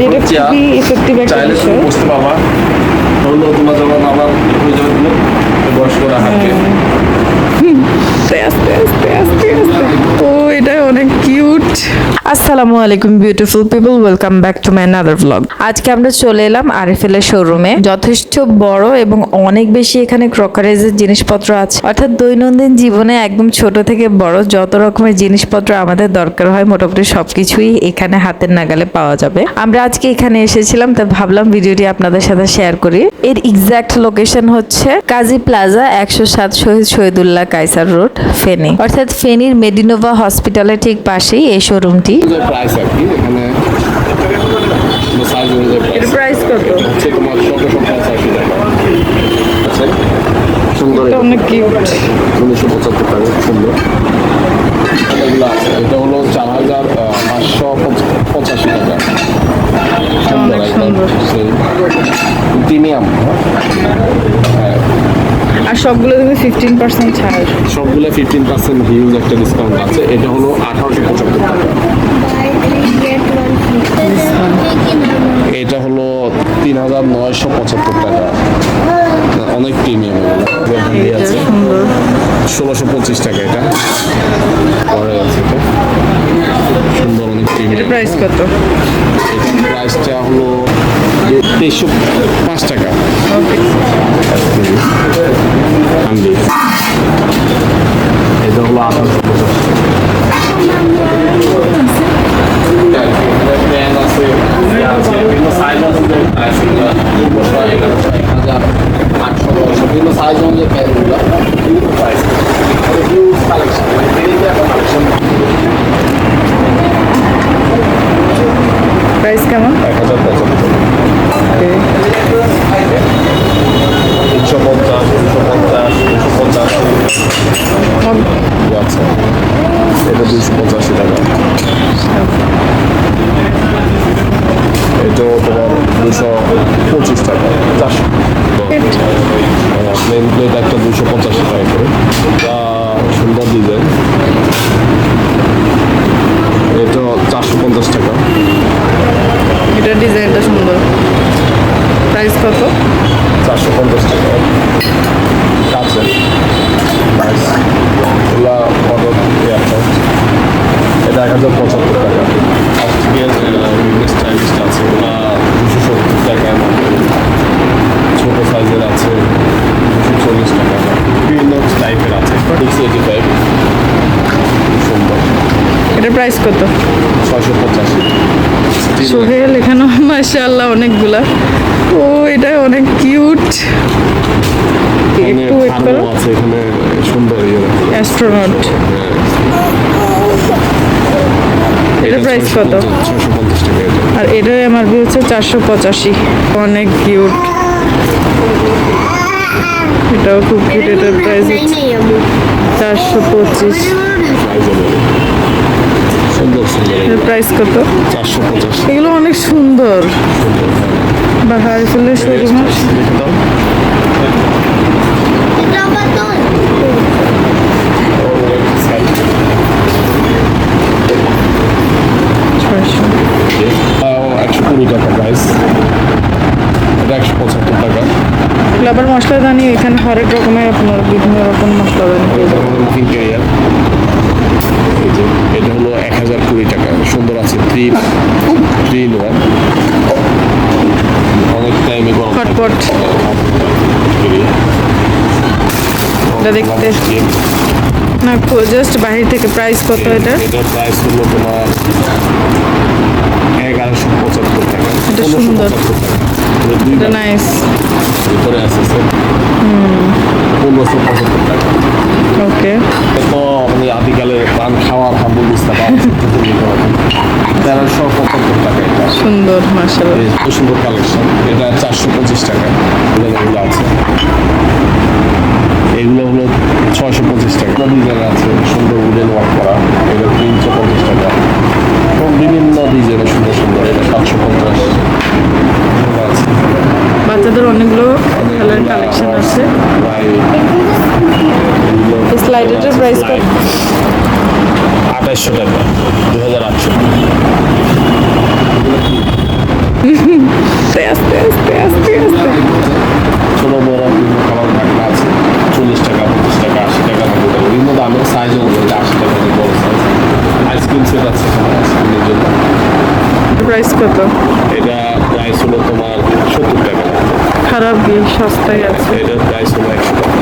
যেটা খুবই ইফেক্টিভ একটা বিষয়। বসতে পারবা। হলো তোমার যখন আবার হয়ে যাবে বয়স্করা হাঁটবে। আস্তে আস্তে আস্তে আস্তে আস্তে। ও এটা অনেক কিউট আসসালামু আলাইকুম beautiful people welcome back to my another blog আজকে আমরা চলে এলাম আরএফএল শোরুমে যথেষ্ট বড় এবং অনেক বেশি এখানে ক্রকারাইজের জিনিসপত্র আছে। অর্থাৎ দৈনন্দিন জীবনে একদম ছোট থেকে বড় যত রকমের জিনিসপত্র আমাদের দরকার হয়, মোটামুটি সবকিছুই এখানে হাতের নাগালে পাওয়া যাবে। আমরা আজকে এখানে এসেছিলাম, তাই ভাবলাম ভিডিওটি আপনাদের সাথে শেয়ার করি। এর এক্সাক্ট লোকেশন হচ্ছে কাজী প্লাজা একশো সাত শহীদ শহীদুল্লাহ কাইসার রোড ফেনী। অর্থাৎ ফেনীর মেডিনোভা হসপিটালের ঠিক পাশেই এই শোরুমটি প্রাইস আর কি এখানে সাইজ অনুযায়ী। প্রাইস কত? হচ্ছে তোমার সতেরোশো পঁচাশি টাকা। আছে সুন্দর অনেক কিউট উনিশশো পঁচাত্তর টাকা সুন্দর। এগুলো আছে এটা হলো চার হাজার পাঁচশো পঁচাশি টাকা। সুন্দর একদম প্রিমিয়াম আর সবগুলো তুমি ফিফটিন পার্সেন্ট ছাড়। সবগুলো ফিফটিন পার্সেন্ট হিউজ একটা ডিসকাউন্ট আছে। এটা হলো আঠারোশো পঁচাত্তর টাকা। এটা হলো তিন হাজার নয়শো পঁচাত্তর টাকা। অনেক প্রিমিয়াম আছে। ষোলোশো পঁচিশ টাকা এটা। পরে আছে সুন্দর অনেক প্রিমিয়াম প্রাইস কত? প্রাইসটা হলো তেইশশো পাঁচ টাকা। প্রাইস মানে কেমন এক হাজার তিনশো পঞ্চাশ দুশো পঞ্চাশ দুশো পঞ্চাশ আচ্ছা এটা দুশো পঁচাশি টাকা এটাও দুশো পঁচিশ টাকা। চারশো। প্লেন প্লেট একটা দুশো পঁচাশি টাকা করে। সুন্দর ডিজাইন এটা চারশো পঞ্চাশ টাকা। এটা ডিজাইনটা সুন্দর। প্রাইস কত? চারশো পঞ্চাশ টাকা। কাছে। প্রাইস এগুলা এটা এক হাজার পঁচাত্তর টাকা বিভিন্ন স্টাইলিস্ট আছে ওগুলা দুশো সত্তর টাকার মধ্যে ছোটো সাইজের আছে দুশো চল্লিশ টাকা বিভিন্ন টাইপের আছে সিক্স এইটি ফাইভ সুন্দর এটা প্রাইস কত? ছয়শো পঁচাশি সোহেল এখানে মাশাআল্লাহ অনেকগুলা। ও, এটা অনেক কিউট একটু ওয়েট করো। সুন্দর অ্যাস্ট্রোনট এটা প্রাইস কত? আর এটার এমআরপি হচ্ছে চারশো পঁচাশি। অনেক কিউট এটাও খুব কিউট এটার প্রাইস হচ্ছে চারশো পঁচিশ। সুন্দর সুন্দর প্রাইস কত? চারশো পঞ্চাশ এগুলো অনেক সুন্দর। বা হারফুলের শোরুমে ছয়শো। একশো কুড়ি টাকা প্রাইস এটা একশো পঁচাত্তর টাকা। ফ্লেভার মশলাদানি এখানে হরেক রকমের আপনার বিভিন্ন রকম মশলাদানি পেয়ে এটা যাবেন এটা হলো কুড়ি টাকা। সুন্দর আছে থ্রি থ্রি ইন ওয়ান অনেক টাইমে এটা দেখতে না জাস্ট বাহির থেকে প্রাইস কত এটা? এটার প্রাইস হলো তোমার এগারোশো পঁচাত্তর টাকা। এটা সুন্দর। এটা এটা নাইস ভিতরে আছে স্যার পনেরোশো পঁচাত্তর টাকা। ওকে তো আদিকালে পান খাওয়ার হাবু বুঝতে পারছি। তেরোশো পঁচাত্তর টাকা এটা। সুন্দর এই সুন্দর কালেকশন এটা চারশো পঁচিশ টাকা। বাচ্চাদের অনেকগুলো খেলার কালেকশন আছে। স্লাইডের প্রাইস কত? আঠাশশো টাকা দু হাজার আটশো। আস্তে আস্তে আস্তে আস্তে আস্তে ছোটো বড় বিভিন্ন খাবার ঢাকনা আছে চল্লিশ টাকা পঁচিশ টাকা আশি টাকা নব্বই টাকা বিভিন্ন দামের সাইজ অনুযায়ী আশি টাকা করে বড় সাইজ আইসক্রিম সেট আছে আইসক্রিমের জন্য প্রাইস কত এটা প্রাইস হলো তোমার সত্তর টাকা খারাপ কি সস্তায় আছে। এটার প্রাইস হলো একশো টাকা।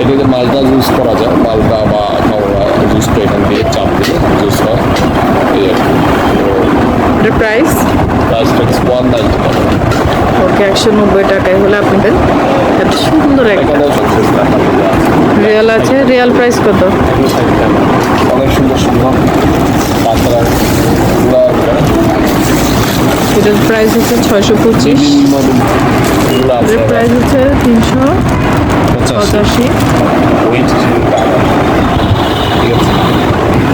এটাতে মালটা জুস করা যায় মালটা বা কামড়া জুসটা এখান দিয়ে চাপ দিলে জুস হয়। এই আর কি। প্রাইস প্রাইসটা ওয়ান নাইনটি টাকা। ওকে একশো নব্বই টাকায় হলে আপনাদের এত সুন্দর একটা রিয়েল আছে। রিয়েল প্রাইস কত অনেক সুন্দর সুন্দর পাতলা পুরা এটার প্রাইস হচ্ছে ছয়শো পঁচিশ। এটার প্রাইস হচ্ছে তিনশো পঁচাশি।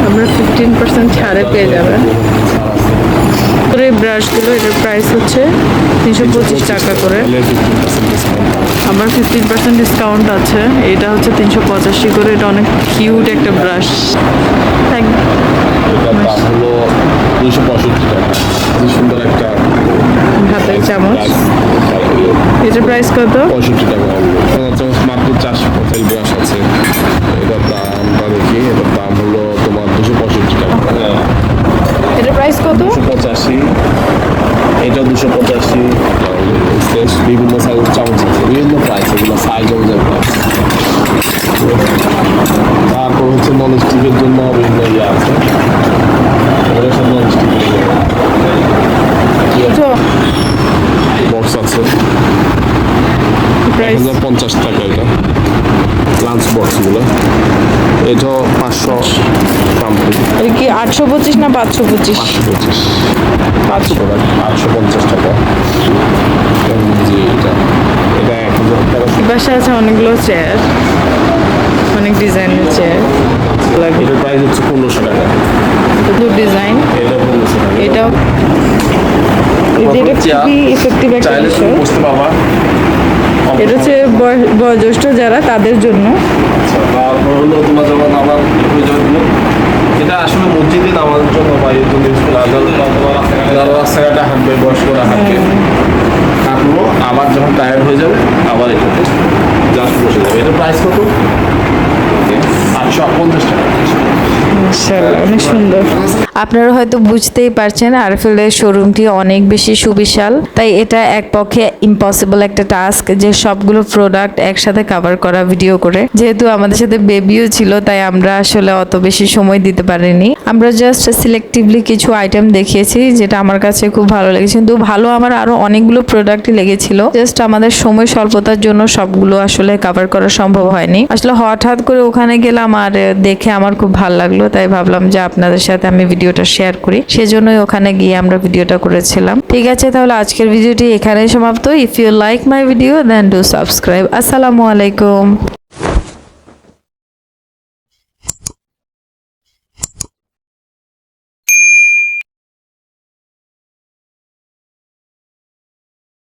আমরা ফিফটিন পার্সেন্ট ছাড়ে পেয়ে যাবেন। এই ব্রাশগুলো এটার প্রাইস হচ্ছে তিনশো পঁচিশ টাকা করে। আমার ফিফটিন পার্সেন্ট ডিসকাউন্ট আছে। এটা হচ্ছে তিনশো পঁচাশি করে। এটা অনেক কিউট একটা ব্রাশ দুশো পঁয়ষট্টি টাকা। সুন্দর একটা হাতের চামচ। এটার প্রাইস কত? পঁয়ষট্টি টাকা। চামচ মাত্র চারশো কি আটশো পঁচিশ না পাঁচশো পঁচিশ? পাঁচশো পঁচিশ পাঁচশো টাকা আটশো পঞ্চাশ টাকা জি এটা এটা এক হাজার তেরোশো বাসা আছে অনেকগুলো চেয়ার অনেক ডিজাইনের চেয়ার এটার প্রাইস হচ্ছে পনেরোশো টাকা। দু ডিজাইন এটাও এটা খুবই ইফেক্টিভ একটা বিষয়। এটা হচ্ছে বয়- বয়োজ্যেষ্ঠ যারা তাদের জন্য। তারপর হলো তোমার যখন আমার প্রয়োজন হলো এটা আসলে মসজিদে নামাজের জন্য বা হয়। যারা তোমার- যারা রাস্তাঘাটে হাঁটবে বয়স্করা হাঁটবে। হাঁটলো আবার যখন টায়ার্ড হয়ে যাবে, আবার এটাতে জাস্ট বসে যাবে। এটা প্রাইস কত? আটশো পঞ্চাশ টাকা। অনেক সুন্দর। আপনারা হয়তো বুঝতেই পারছেন আরফেলের শোরুমটি অনেক বেশি সুবিশাল, তাই এটা এক পক্ষে ইম্পসিবল একটা টাস্ক যে সবগুলো প্রোডাক্ট একসাথে কভার করা ভিডিও করে। যেহেতু আমাদের সাথে বেবিও ছিল, তাই আমরা আসলে অত বেশি সময় দিতে পারিনি। আমরা জাস্ট সিলেক্টিভলি কিছু আইটেম দেখিয়েছি, যেটা আমার কাছে খুব ভালো লেগেছে। কিন্তু ভালো আমার আরও অনেকগুলো প্রোডাক্টই লেগেছিল। জাস্ট আমাদের সময় স্বল্পতার জন্য সবগুলো আসলে কভার করা সম্ভব হয়নি। আসলে হঠাৎ করে ওখানে গেলাম আর দেখে আমার খুব ভালো লাগল তাই ভাবলাম যে আপনাদের সাথে আমি ভিডিওটা শেয়ার করি। সেজন্যই ওখানে গিয়ে আমরা ভিডিওটা করেছিলাম। ঠিক আছে, তাহলে আজকের ভিডিওটি এখানেই সমাপ্ত। If you like my video then do subscribe আসসালামু আলাইকুম।